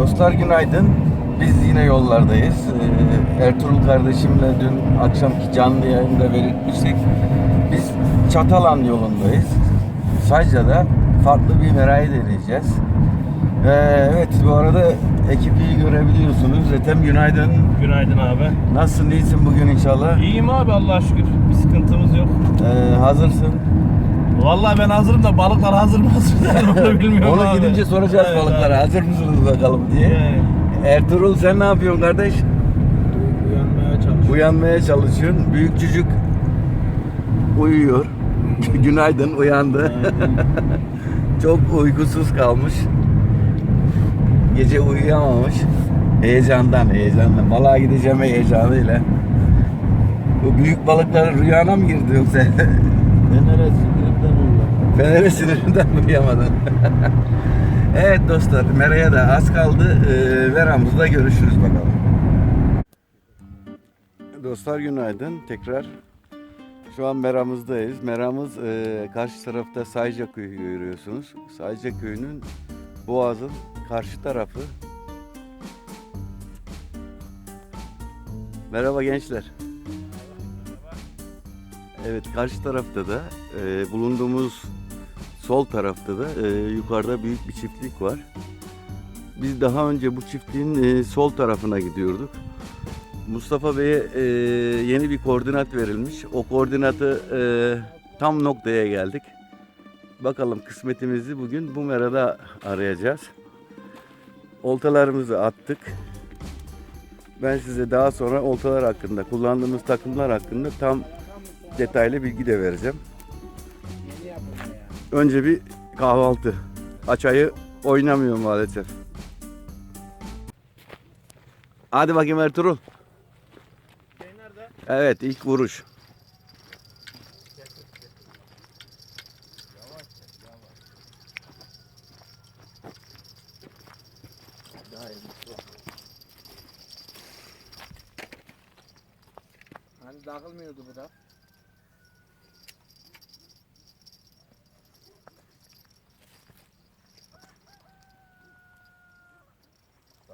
Dostlar günaydın. Biz yine yollardayız. Ee, Ertuğrul kardeşimle dün akşamki canlı yayında belirtmiştik. Biz Çatalan yolundayız. Sayca'da farklı bir merayı deneyeceğiz. Ee, evet bu arada ekibi görebiliyorsunuz. Ethem günaydın. Günaydın abi. Nasılsın iyisin bugün inşallah? İyiyim abi Allah'a şükür. Bir sıkıntımız yok. Ee, hazırsın. Vallahi ben hazırım da balıklar hazır mı hazır değil mi onu bilmiyorum Onu abi. gidince soracağız Evet balıklara. abi. Hazır mısınız bakalım diye. Evet. Ertuğrul sen ne yapıyorsun kardeş? Uyanmaya çalışıyorum. Uyanmaya çalışıyorsun. Büyük çocuk uyuyor. Günaydın uyandı. Çok uykusuz kalmış. Gece uyuyamamış. Heyecandan, heyecandan. Balığa gideceğim heyecanıyla. Bu büyük balıklar rüyana mı girdi yoksa? Fener'e sinirimden uyuyorum. Fener'e sinirinden mi uyuyamadın? evet dostlar, Mera'ya da az kaldı. Ee, Veramızda görüşürüz bakalım. Dostlar günaydın tekrar. Şu an Meramızdayız. Meramız e, karşı tarafta Sayca Köyü görüyorsunuz. Sayca Köyü'nün boğazın karşı tarafı. Merhaba gençler. Evet karşı tarafta da e, bulunduğumuz sol tarafta da e, yukarıda büyük bir çiftlik var. Biz daha önce bu çiftliğin e, sol tarafına gidiyorduk. Mustafa Bey'e e, yeni bir koordinat verilmiş. O koordinatı e, tam noktaya geldik. Bakalım kısmetimizi bugün bu merada arayacağız. Oltalarımızı attık. Ben size daha sonra oltalar hakkında, kullandığımız takımlar hakkında tam detaylı bilgi de vereceğim. Önce bir kahvaltı. Açayı oynamıyor maalesef. Hadi bakayım Ertuğrul. Şey nerede? Evet ilk vuruş.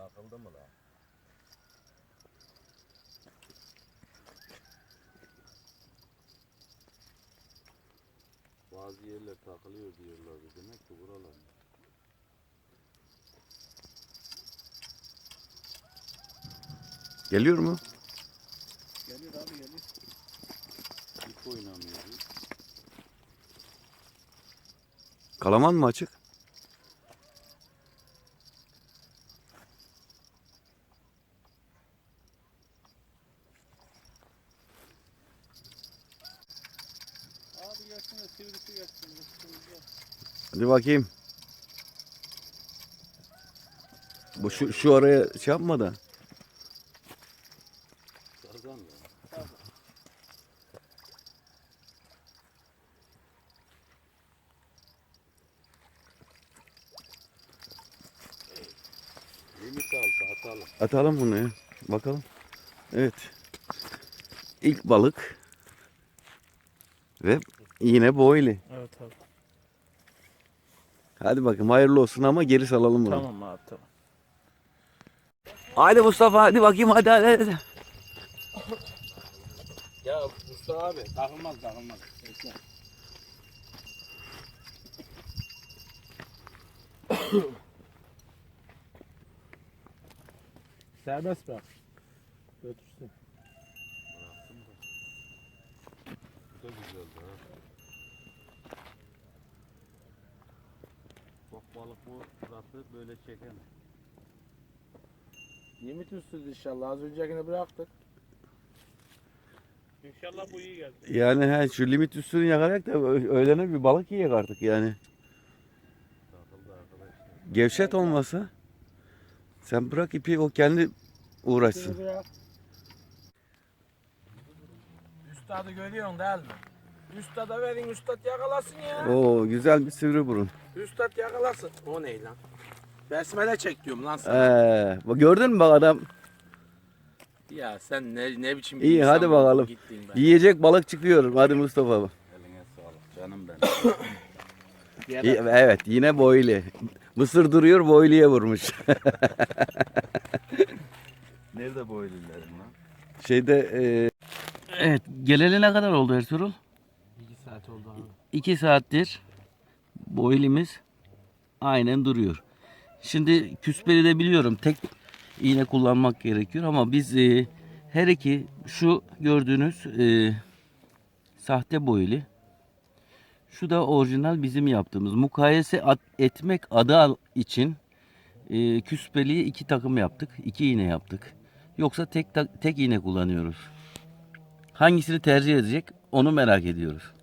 Takıldı mı lan? Bazı yerler takılıyor diyorlar. Demek ki buralar. Geliyor mu? Geliyor abi geliyor. Hiç oynamıyor. Kalaman mı açık? Abi gelsin de sivrisi gelsin. Hadi bakayım. Bu şu, şu araya şey yapma da. atalım. Atalım bunu ya. Bakalım. Evet. İlk balık. Ve yine boyli. Hadi bakayım hayırlı olsun ama geri salalım bunu. Tamam abi tamam. Hadi Mustafa hadi bakayım hadi hadi. hadi. Ya Mustafa abi takılmaz takılmaz. Bekle. Serbest bırak. Götürsün. Bu da güzeldi ha. Balık bu ratı böyle çekemez. Limit üstüz inşallah. Az öncekini bıraktık. İnşallah bu iyi geldi. Yani he, şu limit üstünü yakalayak da ö- öğlene bir balık yiyek artık yani. Takıldı arkadaşlar. Gevşet olmasa. Sen bırak ipi o kendi uğraşsın. Üstadı görüyorsun değil mi? Üstada verin üstad yakalasın ya. Oo güzel bir sivri burun. Üstad yakalasın. O ne lan? Besmele çek diyorum lan sana. Ee, bak gördün mü bak adam Ya sen ne ne biçim bir İyi, insan hadi oldun bakalım. gittin be. yiyecek balık çıkıyor. Hadi Mustafa. Eline sağlık canım benim. Ya İyi, da- Evet yine boylu. Mısır duruyor boyluya vurmuş. Nerede bu ölülerin lan? Şeyde e... Evet geleli ne kadar oldu Ertuğrul? 2 saat oldu abi. 2 saattir boylimiz aynen duruyor. Şimdi küspeli de biliyorum tek iğne kullanmak gerekiyor ama biz e, her iki şu gördüğünüz e, sahte boyli şu da orijinal bizim yaptığımız mukayese etmek adı için e, küspeliği iki takım yaptık. iki iğne yaptık. Yoksa tek tek iğne kullanıyoruz. Hangisini tercih edecek onu merak ediyoruz.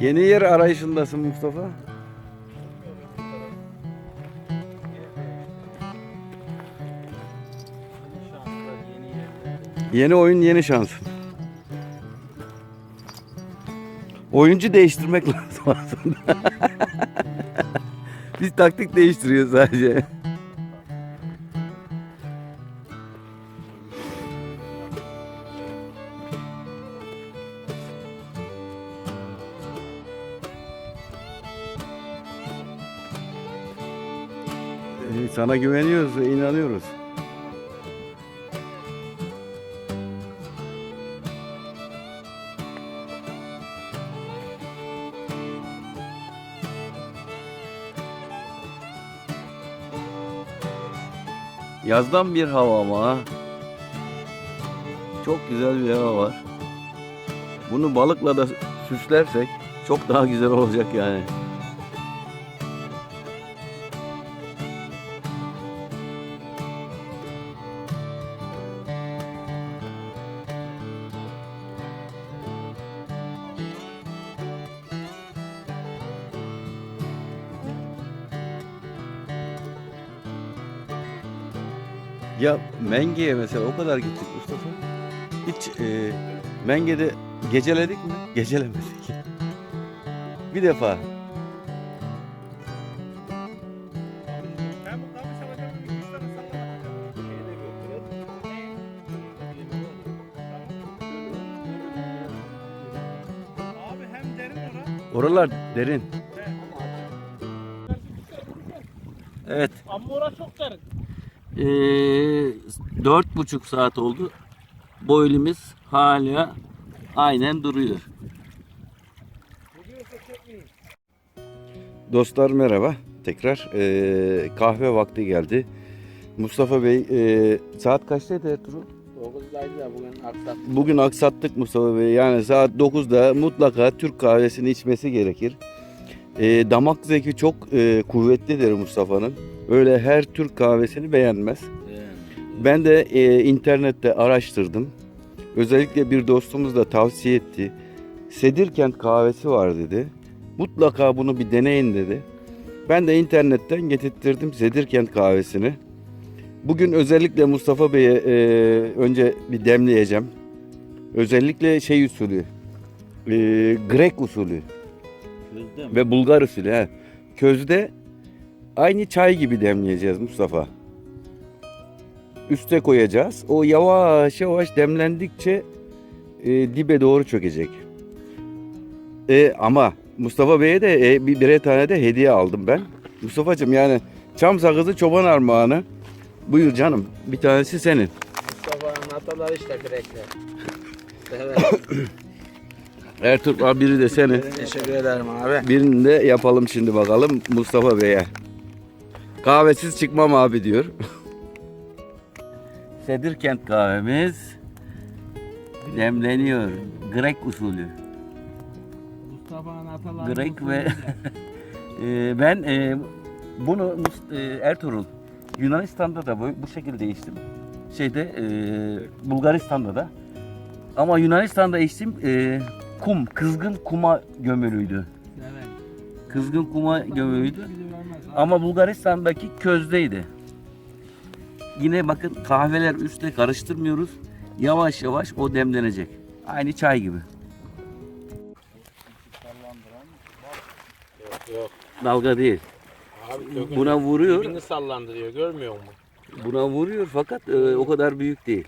Yeni yer arayışındasın Mustafa. Yeni oyun yeni şans. Oyuncu değiştirmek lazım aslında. Biz taktik değiştiriyoruz sadece. Sana güveniyoruz ve inanıyoruz. Yazdan bir hava ama. Çok güzel bir hava var. Bunu balıkla da süslersek çok daha güzel olacak yani. Menge'ye mesela o kadar gittik Mustafa. Hiç e, Menge'de geceledik mi? Gecelemedik. Bir defa. Oralar derin. Evet. Ama orası çok derin. Ee, dört buçuk saat oldu. Boylimiz hala aynen duruyor. Dostlar merhaba. Tekrar ee, kahve vakti geldi. Mustafa Bey ee, saat kaçtaydı Ertuğrul? 9'daydı da bugün aksak. Bugün aksattık Mustafa Bey. Yani saat 9'da mutlaka Türk kahvesini içmesi gerekir. Ee, damak zevki çok ee, kuvvetlidir Mustafa'nın. Öyle her Türk kahvesini beğenmez. Ben de e, internette araştırdım. Özellikle bir dostumuz da tavsiye etti. Sedirkent kahvesi var dedi. Mutlaka bunu bir deneyin dedi. Ben de internetten getirttirdim Sedirkent kahvesini. Bugün özellikle Mustafa Bey'e e, önce bir demleyeceğim. Özellikle şey usulü. E, Grek usulü ve Bulgar usulü. He. Közde aynı çay gibi demleyeceğiz Mustafa üste koyacağız. O yavaş yavaş demlendikçe e, dibe doğru çökecek. E, ama Mustafa Bey'e de e, bir birer tane de hediye aldım ben. Mustafa'cığım yani çam sakızı çoban armağanı. Buyur canım. Bir tanesi senin. Mustafa'nın ataları işte Grekler. Evet. Ertuğrul abi biri de senin. Teşekkür ederim abi. Birini de yapalım şimdi bakalım Mustafa Bey'e. Kahvesiz çıkmam abi diyor. Sedirkent kahvemiz demleniyor. Grek usulü. Mustafa'nın ataları. Grek ve Ee, ben e, bunu e, Ertuğrul Yunanistan'da da bu, bu şekilde içtim. Şeyde e, Bulgaristan'da da. Ama Yunanistan'da içtim e, kum, kızgın kuma gömülüydü. Evet. Kızgın kuma gömülüydü. Ama Bulgaristan'daki közdeydi. Yine bakın kahveler üstte karıştırmıyoruz. Yavaş yavaş o demlenecek. Aynı çay gibi. sallandıran Yok yok. Dalga değil. Abi Buna vuruyor. dibini sallandırıyor görmüyor musun? Buna vuruyor fakat e, o kadar büyük değil.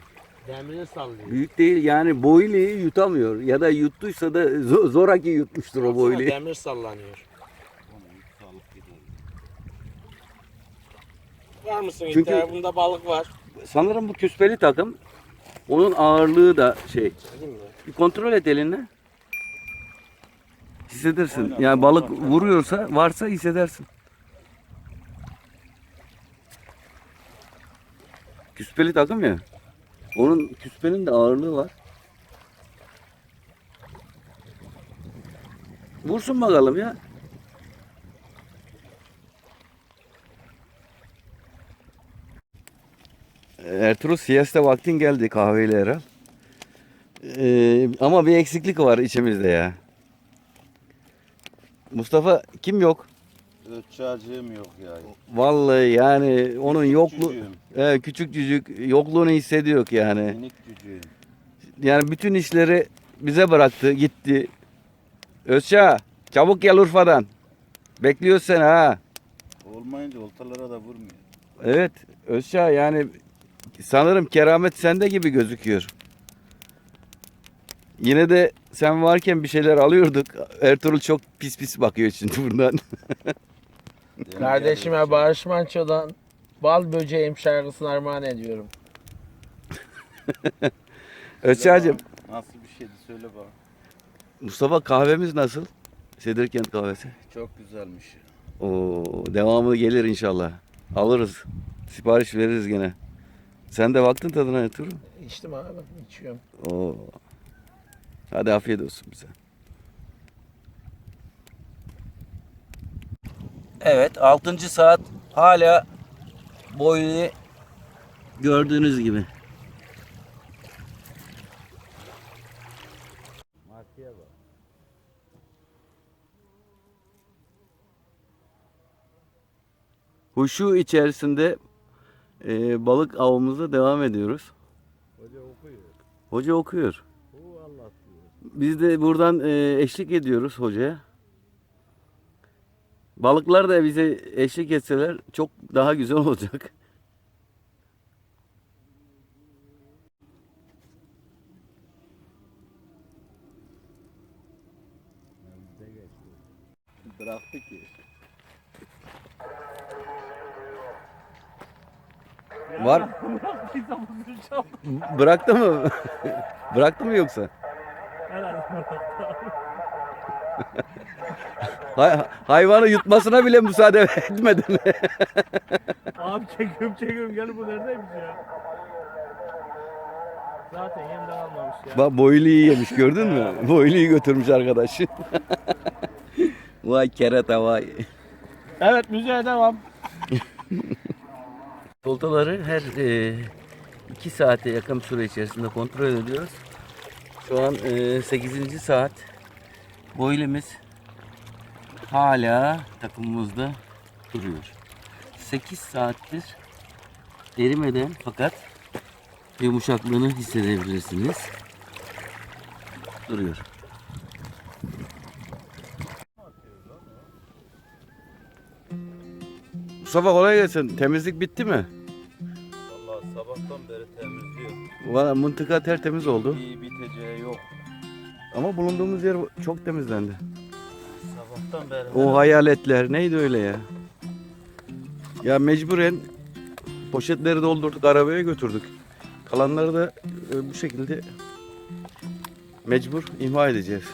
Demirini sallıyor. Büyük değil yani boyliği yutamıyor. Ya da yuttuysa da zo- zoraki yutmuştur o Baksana, boyliği. Demir sallanıyor. Var mısın Çünkü- Çünkü... Bunda balık var. Sanırım bu küspeli takım. Onun ağırlığı da şey. Değil mi? Bir kontrol et elinle. Hissedersin. Yani balık vuruyorsa varsa hissedersin. Küspeli takım ya. Onun küspenin de ağırlığı var. Vursun bakalım ya. Ertuğrul siesta vaktin geldi kahveyle herhal. Ee, ama bir eksiklik var içimizde ya. Mustafa kim yok? Ötçacığım yok ya. Vallahi yani onun yokluğu Cücüğüm, He, küçük cücük yokluğunu hissediyor yani. Minik cücüğüm. Yani bütün işleri bize bıraktı, gitti. Özça, çabuk gel Urfa'dan. Bekliyoruz seni ha. Olmayınca oltalara da vurmuyor. Evet, Özça yani sanırım keramet sende gibi gözüküyor. Yine de sen varken bir şeyler alıyorduk. Ertuğrul çok pis pis bakıyor şimdi buradan. Kardeşime Barış Manço'dan Bal Böceğim şarkısını armağan ediyorum. Özça'cığım, Nasıl bir şeydi söyle bak. Mustafa kahvemiz nasıl? Sedirkent kahvesi. Çok güzelmiş. Oo, devamı gelir inşallah. Alırız. Sipariş veririz gene. Sen de baktın tadına Ertuğrul. İçtim abi içiyorum. Oo. Hadi afiyet olsun bize. Evet 6. saat hala boyunu gördüğünüz gibi. Huşu içerisinde e, balık avımıza devam ediyoruz. Hoca okuyor. Hoca okuyor. Biz de buradan e, eşlik ediyoruz hocaya. Balıklar da bize eşlik etseler çok daha güzel olacak. Bıraktı ki. Var. Bıraktı mı? Bıraktı mı yoksa? Hay- hayvanı yutmasına bile müsaade etmedin. Abi çekiyorum çekiyorum gel bu neredeymiş ya? Zaten yemden almamış ya. Bak boyluyu yemiş gördün mü? Boyluyu götürmüş arkadaş. vay kerata vay. Evet müziğe devam. Voltaları her e, iki saate yakın süre içerisinde kontrol ediyoruz. Şu an e, 8. saat. Boylemiz hala takımımızda duruyor. 8 saattir erimeden fakat yumuşaklığını hissedebilirsiniz. Duruyor. Mustafa kolay gelsin. Temizlik bitti mi? Vallahi sabahtan beri temizliyor. Valla mıntıka tertemiz oldu. İyi biteceği yok. Ama bulunduğumuz yer çok temizlendi. Sabahtan beri. O hayaletler neydi öyle ya? Ya mecburen poşetleri doldurduk arabaya götürdük. Kalanları da e, bu şekilde mecbur imha edeceğiz.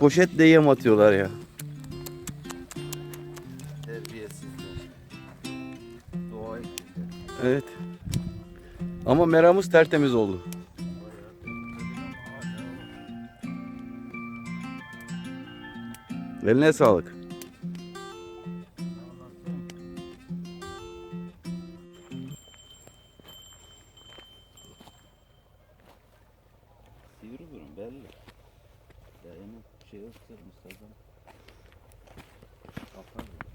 Poşetle yem atıyorlar ya. Evet. Ama meramız tertemiz oldu. Eline sağlık. Sivri belli. Dayının şey ısırmış adam. Kapar.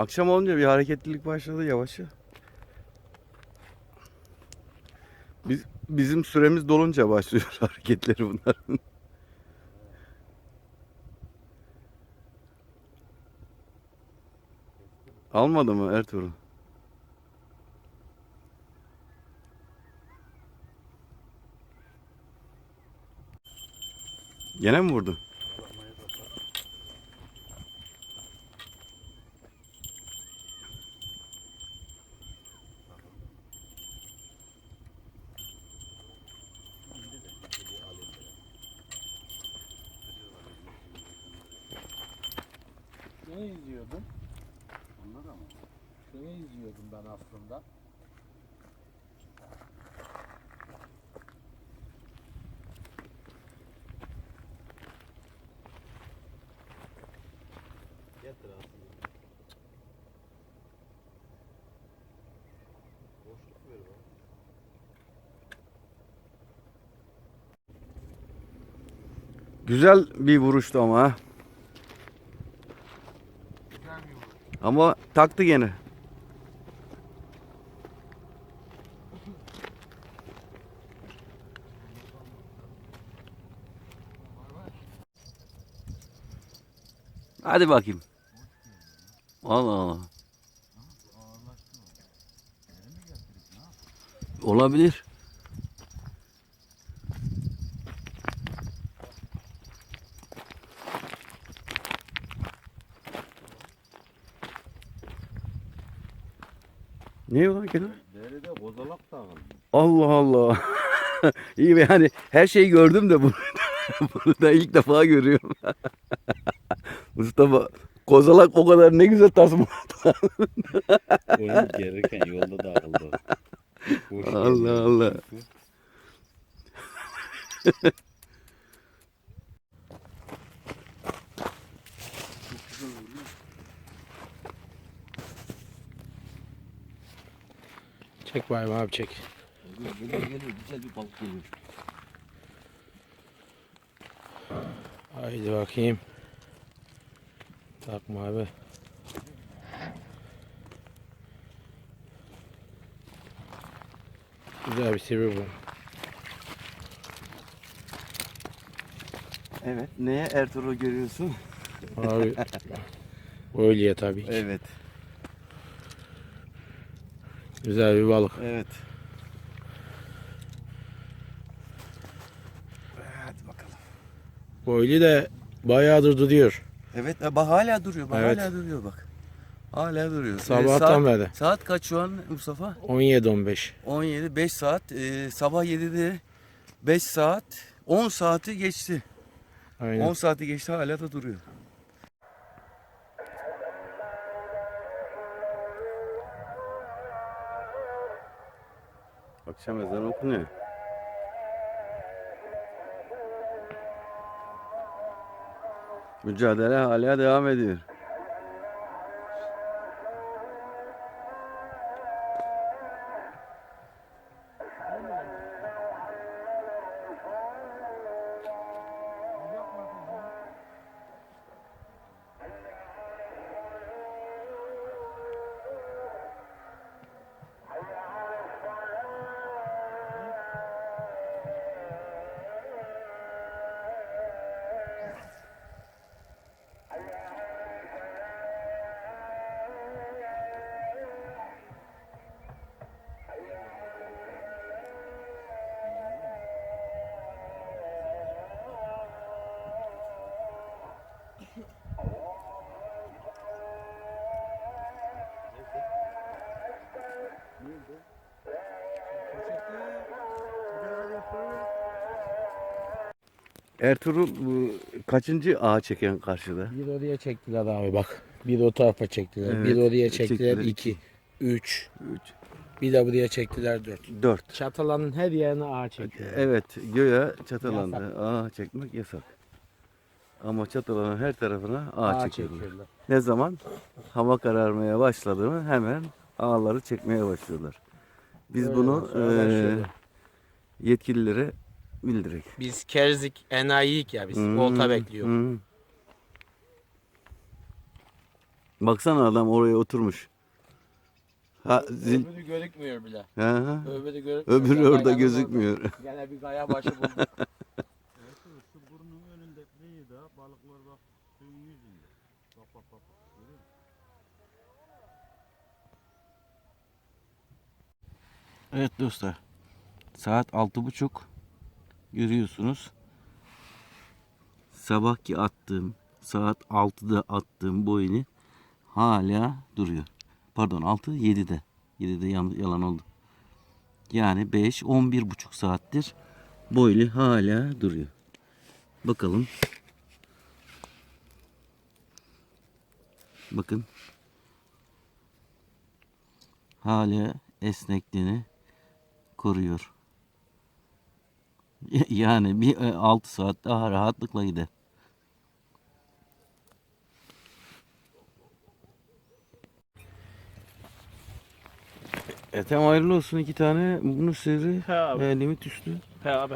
Akşam olunca bir hareketlilik başladı yavaş. Biz, bizim süremiz dolunca başlıyor hareketleri bunların. Almadı mı Ertuğrul? Gene mi vurdu? Şunu izliyordum. Şunu izliyordum ben aslında. Getir aslında. Boşluk ver bana. Güzel bir vuruştu ama ha. Güzel bir vuruş. Ama taktı gene. Hadi bakayım. Allah Allah. Olabilir. Gene? Deride kozalak takılmış. Allah Allah. İyi be yani her şeyi gördüm de bunu, bunu da ilk defa görüyorum. Mustafa kozalak o kadar ne güzel tasma. Oyun gelirken yolda takıldı. Boş Allah. Allah. Çek bayım abi çek. Geliyor geliyor güzel bir balık geliyor. Haydi bakayım. Takma abi. Güzel bir sivri bu. Evet neye Ertuğrul görüyorsun? Abi öyle tabii ki. Evet Güzel bir balık. evet. Hadi bakalım. Boylu de bayağıdır duruyor. Evet bak hala duruyor bak Evet. hala duruyor bak. Hala duruyor. Ee, Sabahtan saat, beri. saat kaç şu an Mustafa? 17-15. 17 5 saat Ee, sabah 7'de 5 saat 10 saati geçti. Aynen. 10 saati geçti hala da duruyor. Akşam ezanı okunuyor. Mücadele hala devam ediyor. Ertuğrul bu kaçıncı ağa çeken karşıda? Bir oraya çektiler abi bak. Bir o tarafa çektiler. Evet, bir oraya çektiler. çektiler. iki. Üç. 3, Bir de buraya çektiler dört. 4. Çatalanın her yerine ağ çektiler. Evet, göğe çatalandı. Ağa çekmek yasak. Ama çatalanın her tarafına ağ, Ağ çekiyorlar. çekiyorlar. Ne zaman hava kararmaya başladı mı hemen ağları çekmeye başlıyorlar. Biz Öyle bunu başladı. yetkililere bildirek. Biz kerzik, enayiyik ya biz. Hmm, Volta bekliyor. hmm. Baksana adam oraya oturmuş. Ha, zil... Öbürü gözükmüyor bile. Ha. Öbürü gözükmüyor. Öbürü Gene orada gözükmüyor. Gene bir kaya başı bulduk. Şu burnun önünde neyi de balıklar bak suyun yüzünde. Bak bak bak. Görüyor musun? Evet dostlar. Saat altı buçuk. Görüyorsunuz. Sabahki attığım saat 6'da attığım boyunu hala duruyor. Pardon 6 7'de. 7'de yan- yalan oldu. Yani 5 11 buçuk saattir boylu hala duruyor. Bakalım. Bakın. Hala esnekliğini koruyor. Yani bir 6 saat daha rahatlıkla gider. Ethem hayırlı olsun iki tane bunu sivri He abi. e, limit üstü. He abi.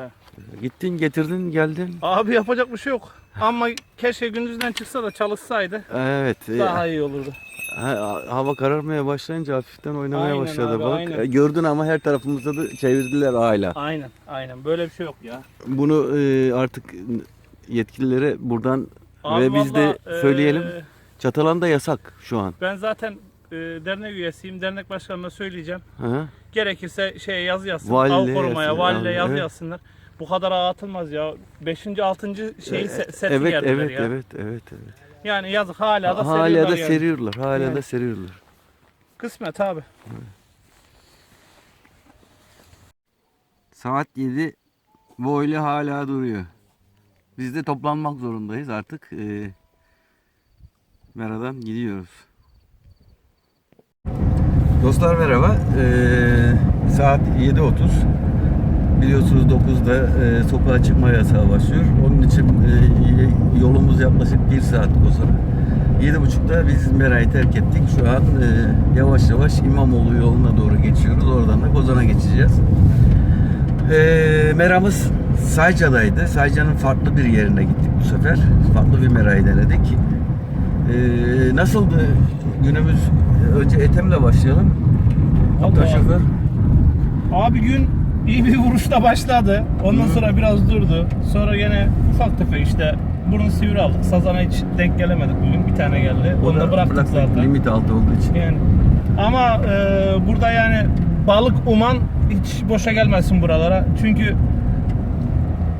Gittin getirdin geldin. Abi yapacak bir şey yok. Ama keşke gündüzden çıksa da çalışsaydı. Evet. e, Daha iyi olurdu. Ha- hava kararmaya başlayınca hafiften oynamaya Aynen başladı abi, balık. aynen. E, gördün ama her tarafımızda da çevirdiler hala. Aynen. Aynen. Böyle bir şey yok ya. Bunu e, artık yetkililere buradan Abi ve biz de vallahi, söyleyelim. eee, Çatalanda yasak şu an. ben zaten eee, dernek üyesiyim. Dernek başkanına söyleyeceğim. Hı hı. Gerekirse şey yazı yazsın. Valiliğe Av korumaya, abi, yazı evet. yazsınlar. Bu kadar ağa atılmaz ya. 5. 6. şeyi se- seti evet, yerdiler evet, ya. evet, evet, evet. Yani yazık hala da Hala seriyorlar da yani. seriyorlar, hala Yani. da seriyorlar. Kısmet abi. Saat 7 boylu hala duruyor. Biz de toplanmak zorundayız artık. Ee, Mera'dan gidiyoruz. Dostlar merhaba. Ee, saat 7.30. Biliyorsunuz 9'da e, sokağa çıkma yasağı başlıyor. Onun için e, yolumuz yaklaşık 1 saat Kozan'a. 7.30'da biz Mera'yı terk ettik. Şu an e, yavaş yavaş İmamoğlu yoluna doğru geçiyoruz. Oradan da Kozan'a geçeceğiz. E, meramız Sayca'daydı. Sayca'nın farklı bir yerine gittik bu sefer. Farklı bir merayı denedik. E, nasıldı günümüz? Önce Ethem'le başlayalım. Hatta şoför. Abi gün iyi bir vuruşla başladı. Ondan Hı. sonra biraz durdu. Sonra gene ufak tefek işte burnu sivri aldık. Sazana hiç denk gelemedik bugün. Bir tane geldi. Onu da bıraktık zaten. Limit altı olduğu için. Yani ama e, burada yani balık uman hiç boşa gelmesin buralara. Çünkü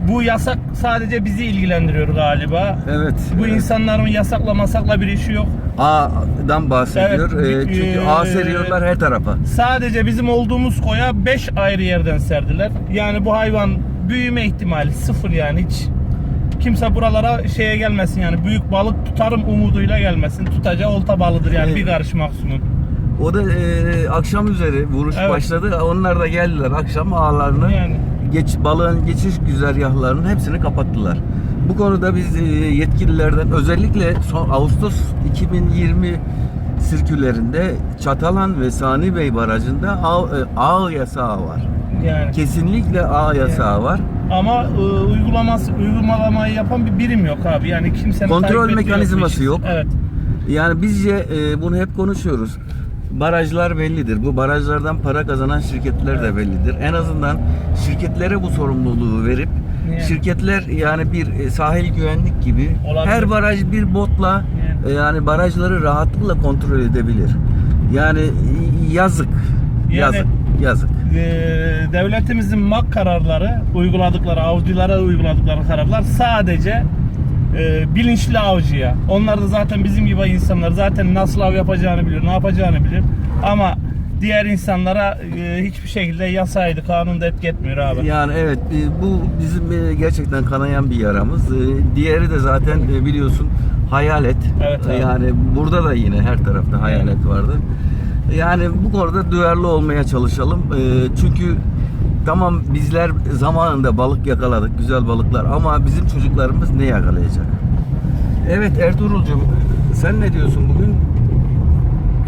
bu yasak sadece bizi ilgilendiriyor galiba. Evet. Bu evet. insanların yasakla masakla bir işi yok. A'dan bahsediyor. Evet, Ee, bir- çünkü e, A seriyorlar her tarafa. Sadece bizim olduğumuz koya 5 ayrı yerden serdiler. Yani bu hayvan büyüme ihtimali sıfır yani hiç kimse buralara şeye gelmesin yani büyük balık tutarım umuduyla gelmesin. Tutacağı olta balıdır yani Evet. bir karış maksimum. O da e, akşam üzeri vuruş Evet. başladı. Onlar da geldiler akşam ağlarını. Yani Geç, balığın geçiş güzergahlarının hepsini kapattılar. Bu konuda biz e, yetkililerden özellikle son Ağustos 2020 sirkülerinde Çatalan ve Sani Bey barajında ağ, e, ağ yasağı var. yani Kesinlikle ağ yasağı var. ama e, uygulaması uygulamayı yapan bir birim yok abi. Yani kimsenin Kontrol mekanizması işi. yok. Evet. Yani bizce e, bunu hep konuşuyoruz. Barajlar bellidir. Bu barajlardan para kazanan şirketler de bellidir. En azından şirketlere bu sorumluluğu verip Yani. şirketler yani bir e, sahil güvenlik gibi Olabilir. her baraj bir botla Yani. e, yani barajları rahatlıkla kontrol edebilir. Yani yazık. Yani- Yazık. Yazık. e, devletimizin MAK kararları uyguladıkları avcılara uyguladıkları kararlar sadece e, bilinçli avcıya. Onlar da zaten bizim gibi insanlar zaten nasıl av yapacağını bilir, ne yapacağını bilir. Ama diğer insanlara e, hiçbir şekilde yasaydı, kanun da etki etmiyor abi. Yani evet e, bu bizim e, gerçekten kanayan bir yaramız. E, Diğeri de zaten e, biliyorsun hayalet. Evet abi. Yani burada da yine her tarafta hayalet vardı. Yani bu konuda duyarlı olmaya çalışalım. E, Çünkü tamam bizler zamanında balık yakaladık, güzel balıklar ama bizim çocuklarımız ne yakalayacak? Evet Ertuğrul'cum sen ne diyorsun bugün?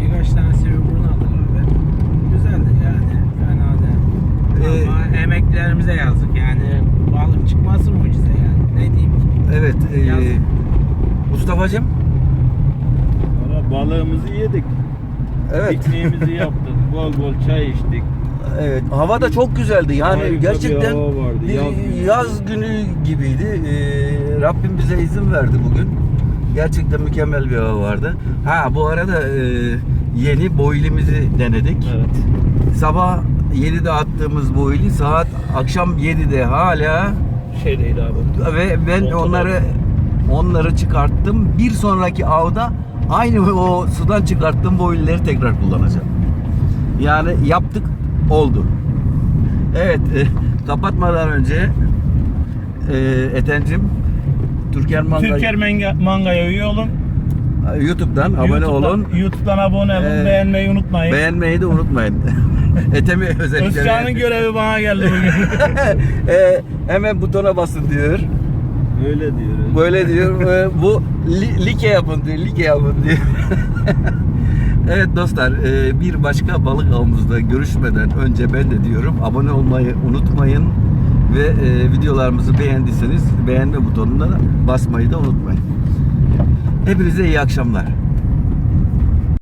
Birkaç tane sivri aldık abi. Güzeldi yani. Fena değil. Ee, Ama emeklerimize yazdık yani. Balık çıkması mucize yani. Ne diyeyim ki? Evet e, Yazık. Mustafa'cım Valla balığımızı yedik. Evet. Pikniğimizi yaptık. Bol bol çay içtik. Evet. Hava da çok güzeldi. Yani Harika bir gerçekten hava vardı. bir Yaz yaz, günü. gibiydi. Ee, Rabbim bize izin verdi bugün. Gerçekten mükemmel bir hava vardı. Ha bu arada e, yeni boilimizi denedik. Evet. Sabah 7'de attığımız boili saat akşam 7'de hala Şeydeydi abi. ve ben Ortada. onları onları çıkarttım. Bir sonraki avda aynı o sudan çıkarttığım boylileri tekrar kullanacağım. Yani yaptık oldu. Evet e, kapatmadan önce e, Etencim Türker Manga Türker Manga, Manga'ya üye olun. YouTube'dan abone YouTube'dan- olun. YouTube'dan abone olun. Ee, beğenmeyi unutmayın. Beğenmeyi de unutmayın. Etemi özellikle. Özcan'ın görevi bana geldi bugün. E, hemen butona basın diyor. Öyle diyor. öyle. Böyle diyor. e, bu li, like yapın diyor. Like yapın diyor. evet dostlar e, bir başka balık avımızda görüşmeden önce ben de diyorum abone olmayı unutmayın ve e, videolarımızı beğendiyseniz beğenme butonuna basmayı da unutmayın. Hepinize iyi akşamlar.